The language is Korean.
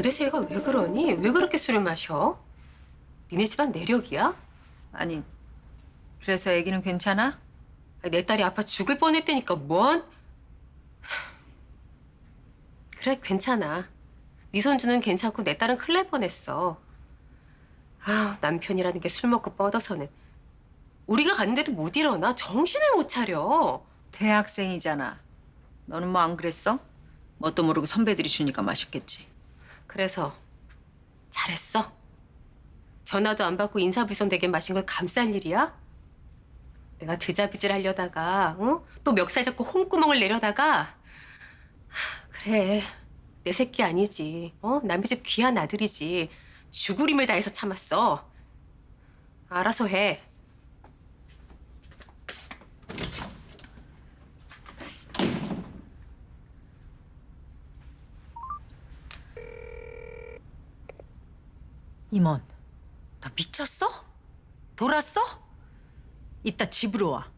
도대체 얘가 왜 그러니? 왜 그렇게 술을 마셔? 니네 집안 내력이야? 아니, 그래서 애기는 괜찮아? 아니, 내 딸이 아파 죽을 뻔했다니까 뭔? 그래 괜찮아. 네 손주는 괜찮고 내 딸은 큰일 날 뻔했어. 아 남편이라는 게 술 먹고 뻗어서는 우리가 갔는데도 못 일어나 정신을 못 차려. 대학생이잖아. 너는 뭐 안 그랬어? 뭣도 모르고 선배들이 주니까 마셨겠지. 그래서 잘했어. 전화도 안 받고 인사불성되게 마신 걸 감쌀 일이야? 내가 드자비질 하려다가 어? 또 멱살 잡고 홍구멍을 내려다가 하, 그래 내 새끼 아니지 어? 남의 집 귀한 아들이지 죽을 힘을 다해서 참았어 알아서 해 임원, 너 미쳤어? 돌았어? 이따 집으로 와.